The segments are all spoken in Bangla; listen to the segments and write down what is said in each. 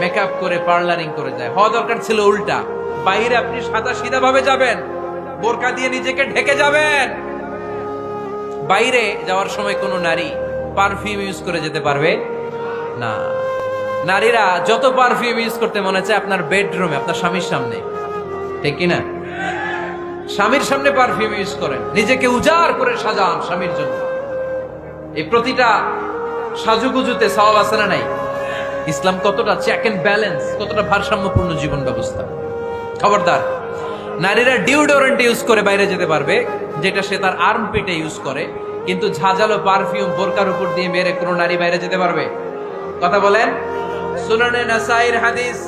মেকআপ করে, পার্লারিং করে যায়। হওয়া দরকার ছিল উল্টা। বাইরে আপনি সাদা সিধা ভাবে যাবেন। বোরকা দিয়ে নিজেকে ঢেকে যাবেন। বাইরে যাওয়ার সময় কোনো নারী পারফিউম ইউজ করে যেতে পারবে? না। নারীরা যত পারফিউম ইউজ করতে মনে চায় আপনার বেডরুমে আপনার স্বামীর সামনে। ঠিক কি না স্বামীর সামনে পারফিউম ইউজ করেন। নিজেকে উজাড় করে সাজান স্বামীর জন্য। এই প্রতিটা সাজুগুজুতে সওয়াব আছে না নাই? ইসলাম কতটা চেক এন্ড ব্যালেন্স কতটা ভারসাম্যপূর্ণ জীবন ব্যবস্থা? খবরদার, নারীরা ডিওডোরেন্ট ইউজ করে বাইরে যেতে পারবে, যেটা সে তার আর্ম পেটে ইউজ করে, কিন্তু ঝাঁঝালো পারফিউম বোরকার উপর দিয়ে মেরে কোনো নারী বাইরে যেতে পারবে। কথা বলেন? সুনানে নাসাইর হাদিস,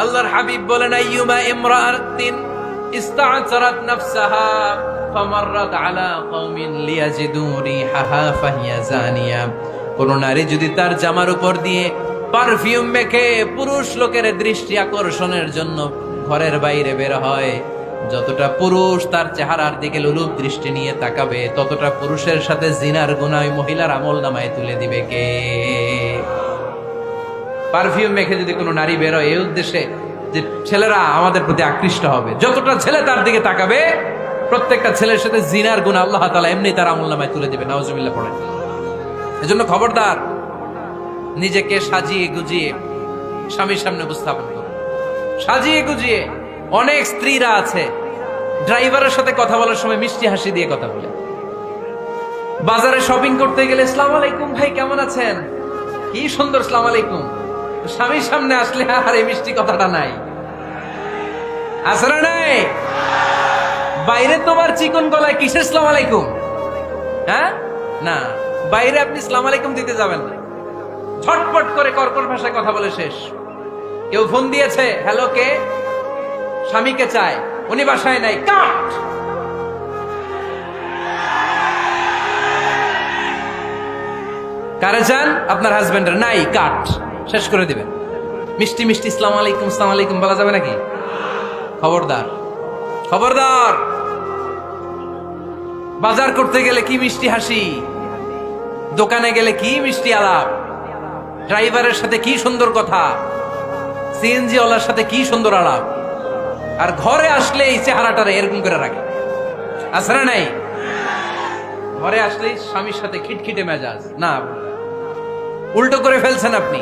আল্লাহর হাবিব বলেন, আইয়ুমা ইমরাআতিন ইস্তা'সারাত নাফসাহা, ফামাররাত আলা কওমিন লিয়াজিদু রিহাহা ফাহিয়া জানিয়া। কোন নারী যদি তার জামার উপর দিয়ে পারফিউম মেখে পুরুষ লোকের দৃষ্টি আকর্ষণের জন্য ঘরের বাইরে বের হয়। যতটা পুরুষ তার চেহারার দিকে লুলুপ দৃষ্টি নিয়ে তাকাবে, ততটা পুরুষের সাথে জিনার গুণা মহিলার আমল নামায় তুলে দিবে কে? পারফিউম মেখে যদি কোনো নারী বেরোয় এই উদ্দেশ্যে যে ছেলেরা আমাদের প্রতি আকৃষ্ট হবে। যতটা ছেলে তার দিকে তাকাবে, প্রত্যেকটা ছেলের সাথে জিনার গুণ আল্লাহ তালা এমনি তার আমল নামায় তুলে দেবে। নওয়াজুবিল্লাহ পড়েন। এজন্য খবরদার নিজেকে সাজিয়ে গুজিয়ে স্বামীর সামনে উপস্থাপন করুন সাজিয়ে গুজিয়ে অনেক স্ত্রীরা আছে, ড্রাইভারের সাথে কথা বলার সময় মিষ্টি হাসি দিয়ে কথা বলে। বাজারে শপিং করতে গেলে, সালাম আলাইকুম ভাই, কেমন আছেন? কি সুন্দর ইসলাম আলাইকুম। স্বামীর সামনে আসলে, আর এই মিষ্টি কথাটা নাই। আসলে নাই? বাইরে তোমার চিকন গলায় কিসের সালাম আলাইকুম? হ্যাঁ? না, বাইরে আপনি ইসলাম আলাইকুম দিতে যাবেন না। ঝটপট করে কর্কট ভাষায় কথা বলে শেষ। কেউ ফোন দিয়েছে, হ্যালো, কে? স্বামীকে চায়, উনি বাসায় নাই, কাট! কারে চান? আপনার হাজবেন্ডের। নাই, কাট। শেষ করে দিবেন। মিষ্টি মিষ্টি ইসলাম আলাইকুম ইসলাম আলাইকুম বলা যাবে নাকি? খবরদার। খবরদার! বাজার করতে গেলে কি মিষ্টি হাসি? দোকানে গেলে কি মিষ্টি আলাপ? ড্রাইভারের সাথে কি সুন্দর কথা? সিএনজি ওয়ালার সাথে কি সুন্দর আলাপ? আর ঘরে আসলে এই চেহারাটারে এরকম করে রাখে। আসলে নাই? ঘরে আসলেই স্বামীর সাথে খিটখিটে মেজাজ। না, উল্টো করে ফেলছেন আপনি।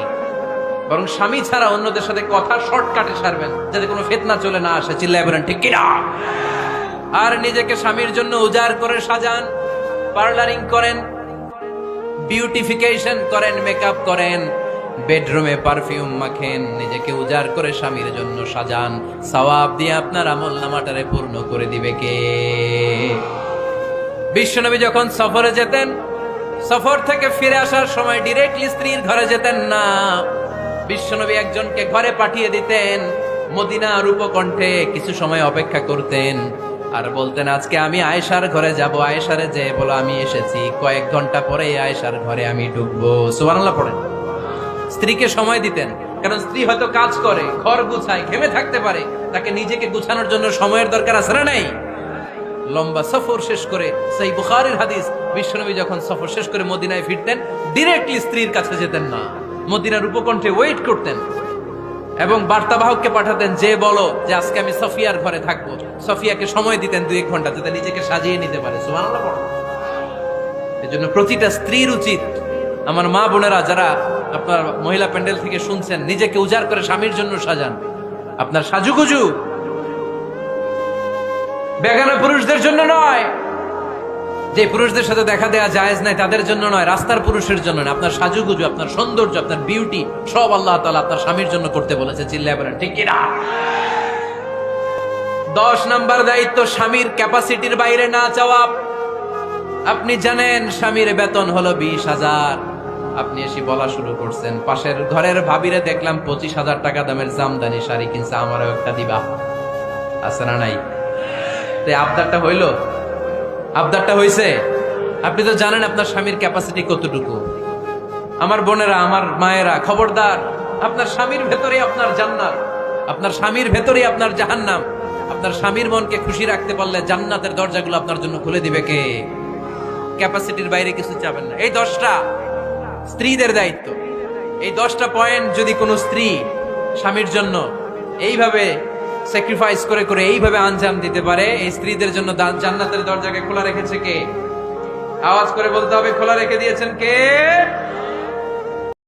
বরং স্বামী ছাড়া অন্যদের সাথে কথা শর্টকাটে সারবেন, যাতে কোনো ফেতনা চলে না আসে। চিল্লায় বলেন, ঠিক কিনা? আর নিজেকে স্বামীর জন্য উজাড় করে সাজান, পার্লারিং করেন বিউটিফিকেশন করেন, মেকআপ করেন, বেডরুমে পারফিউম মাখেন, নিজেকে উজাড় করে স্বামীর জন্য সাজান। সওয়াব দিয়ে আপনার আমল নামাটারে পূর্ণ করে দিবে কে? বিশ্বনবী যখন সফরে যেতেন, সফর থেকে ফিরে আসার সময় ডিরেক্টলি স্ত্রীর ঘরে যেতেন না। বিশ্বনবী একজনকে ঘরে পাঠিয়ে দিতেন মদিনা রূপকণ্ঠে কিছু সময় অপেক্ষা করতেন। আর বলতেন, আজকে আমি আয়েশার ঘরে যাব। আয়েশারে যে বলো, আমি এসেছি। কয়েক ঘণ্টা পরে আয়েশার ঘরে আমি ঢুকবো। সুবহানাল্লাহ পড়েন। স্ত্রীকে সময় দিতেন, কারণ স্ত্রী হয়তো কাজ করে, ঘর গুছায়, ঘেমে থাকতে পারে। তাকে নিজেকে গুছানোর জন্য সময়ের দরকার আছে না নাই? লম্বা সফর শেষ করে সেই বুখারের হাদিস, বিশ্বনবী যখন সফর শেষ করে মদিনায় ফিরতেন ডিরেক্টলি স্ত্রীর কাছে যেতেন না। মদিনার উপকণ্ঠে ওয়েট করতেন। এবং বার্তাবাহককে পাঠাতেন, যে বলো যে আজকে আমি সফিয়ার ঘরে থাকব। সফিয়াকে সময় দিতেন দুই এক ঘণ্টা, যাতে নিজেকে সাজিয়ে নিতে পারে। পড়ো। এজন্য প্রতিটা স্ত্রীর উচিত, আমার মা বোনেরা যারা আপনার মহিলা প্যান্ডেল থেকে শুনছেন, নিজেকে উজাড় করে স্বামীর জন্য সাজান। আপনার সাজুগুজু বেগানা পুরুষদের জন্য নয় যে পুরুষদের সাথে দেখা দেওয়া জায়েজ নাই, তাদের জন্য নয়, রাস্তার পুরুষের জন্য নয়। আপনার সাজুগুজু, আপনার সৌন্দর্য, আপনার বিউটি সব আল্লাহ তালা আপনার স্বামীর জন্য করতে বলেছে, চিল্লায় বলেন, ঠিক কিনা? দশ নাম্বার দায়িত্ব, স্বামীর ক্যাপাসিটির বাইরে না চাওয়া আপনি জানেন, স্বামীর বেতন হলো বিশ হাজার। আপনি এসে বলা শুরু করছেন, পাশের ঘরের ভাবিরে দেখলাম পঁচিশ হাজার টাকা দামের জামদানি শাড়ি কিনছে, আমারও একটা দিবা। আছে না নাই? আবদারটা হইল? আবদারটা হয়েছে। আপনি তো জানেন আপনার স্বামীর ক্যাপাসিটি কতটুকু। আমার বোনেরা, আমার মায়েরা, খবরদার, আপনার স্বামীর ভেতরে আপনার জান্নাত। আপনার স্বামীর ভেতরে আপনার জাহান্নাম। আপনার স্বামীর মনকে খুশি রাখতে পারলে জান্নাতের দরজাগুলো আপনার জন্য খুলে দিবে কে? ক্যাপাসিটির বাইরে কিছু চাবেন না। এই দশটা স্ত্রীদের দায়িত্ব। এই দশটা পয়েন্ট যদি কোনো স্ত্রী স্বামীর জন্য এইভাবে স্যাক্রিফাইস করে করে এইভাবে আঞ্জাম দিতে পারে। এই স্ত্রীদের জন্য জান্নাতের দরজাকে খোলা রেখেছে কে? আওয়াজ করে বলতে হবে, খোলা রেখে দিয়েছেন কে?